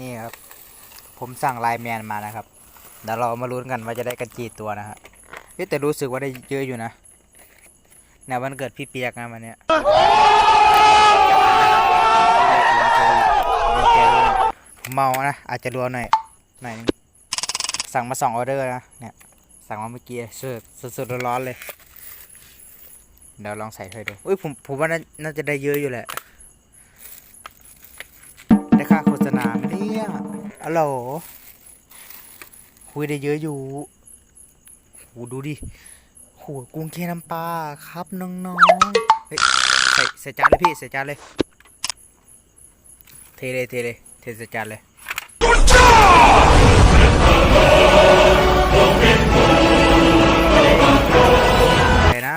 นี่ครับ ผมสั่งไลแมนมานะครับเดี๋ยวเรามาลุ้นกันว่าจะได้กันกี่ตัวนะฮะเฮ้แต่รู้สึกว่าได้เยอะอยู่นะเนี่ยวันเกิดพี่เปียกนะวันเนี้ยเมานะ อาจจะรัวหน่อยหน่อยนึงสั่งมาสองออเดอร์นะเนี่ยสั่งมาเมื่อกี้สดสดๆร้อนๆเลยเดี๋ยวลองใส่ถ้วยดูอุ้ยผมผมว่าน่าจะได้เยอะอยู่แหละ อ๋อโหลคุยได้เยอะอยู่โหดูดิโหกุ้งเคน้ำปลาครับน้องๆเฮ้ยใส่ใส่จานเลยพี่ใส่จานเลย เทเลยเทเลยเทใส่จานเลยไปนะ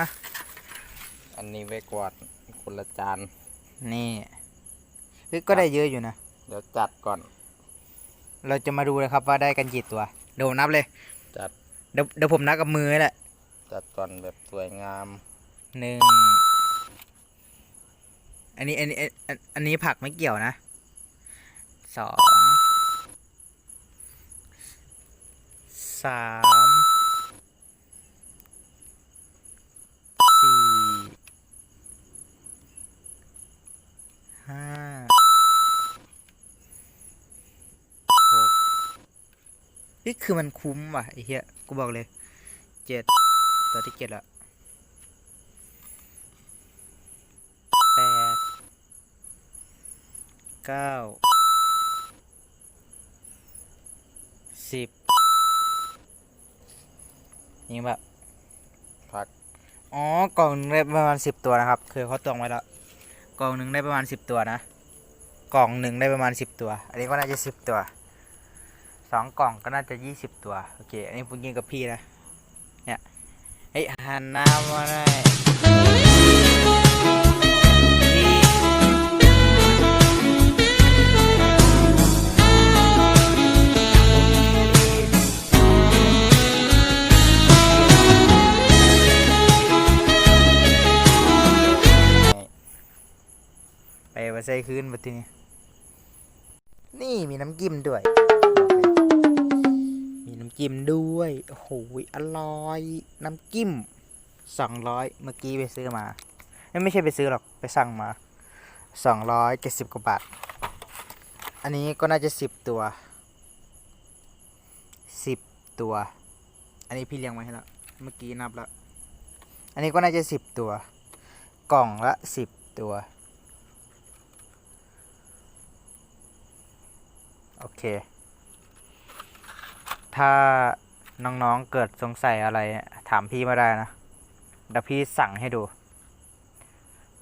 อันนี้ไว้กวาดคนละจาน นี่เฮ้ยก็ได้เยอะอยู่นะ เดี๋ยวจัดก่อน เราจะมาดูเลยครับว่าได้กันกี่ตัว เดี๋ยวผมนับเลย จัดเดี๋ยวเดี๋ยวผมนับกับมือแหละจัดก่อนแบบสวยงามหนึ่งอันนี้อันนี้อันอันนี้ผักไม่เกี่ยวนะสองสาม สี่ ห้า หก นี่คือมันคุ้มว่ะไอ้เหี้ยกูบอกเลยเจ็ดตัวที่เจ็ดละแปดเก้าสิบนี่แบบผักอ๋อกล่องหนึงได้ประมาณสิบตัวนะครับ คือเขาตวงไว้แล้วกล่องหนึ่งได้ประมาณสิบตัวนะ กล่องหนึ่งได้ประมาณสิบตัว อันนี้ก็น่าจะสิบตัว สองกล่องก็น่าจะยี่สิบตัว โอเค อันนี้ผมกินกับพี่นะ เนี่ย เฮ้ยหันน้ามาหน่อยไปมาใส่คืนมาทีนี้ นี่มีน้ำจิ้มด้วย น้ำจิ้มด้วย โอ้โห อร่อย น้ำจิ้มสองร้อยเมื่อกี้ไปซื้อมาเอ้ยไม่ใช่ไปซื้อหรอก ไปสั่งมาสองร้อยเจ็ดสิบกว่าบาท อันนี้ก็น่าจะสิบตัวสิบตัว อันนี้พี่เลี้ยงไว้ให้แล้ว เมื่อกี้นับแล้ว อันนี้ก็น่าจะสิบตัว กล่องละสิบตัว โอเค ถ้าน้องๆเกิดสงสัยอะไรถามพี่มาได้นะเดี๋ยวพี่สั่งให้ดู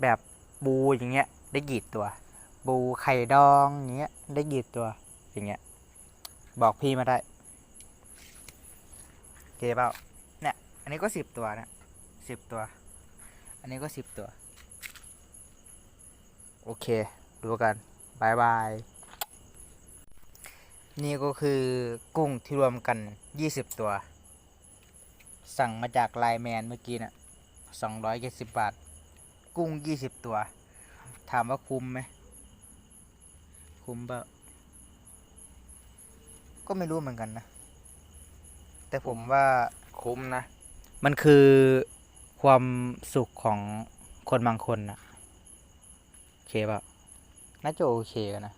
แบบบูอย่างเงี้ย ได้กี่ตัว บูไข่ดองอย่างเงี้ยได้กี่ตัวอย่างเงี้ย บอกพี่มาได้โอเคเปล่าเนี่ย อันนี้ก็สิบตัวนะสิบตัว อันนี้ก็สิบตัว โอเค ดูกันบายบาย นี่ก็คือกุ้งที่รวมกัน 20 ตัว สั่งมาจากไลน์แมนเมื่อกี้นะ่ะ270 บาท กุ้ง 20 ตัว ถามว่าคุ้มไหม คุ้มเปล่าก็ไม่รู้เหมือนกันนะ แต่ผมว่าคุ้มนะ มันคือความสุขของคนบางคนนะโอเคเปล่าน่าจะโอเคกันนะ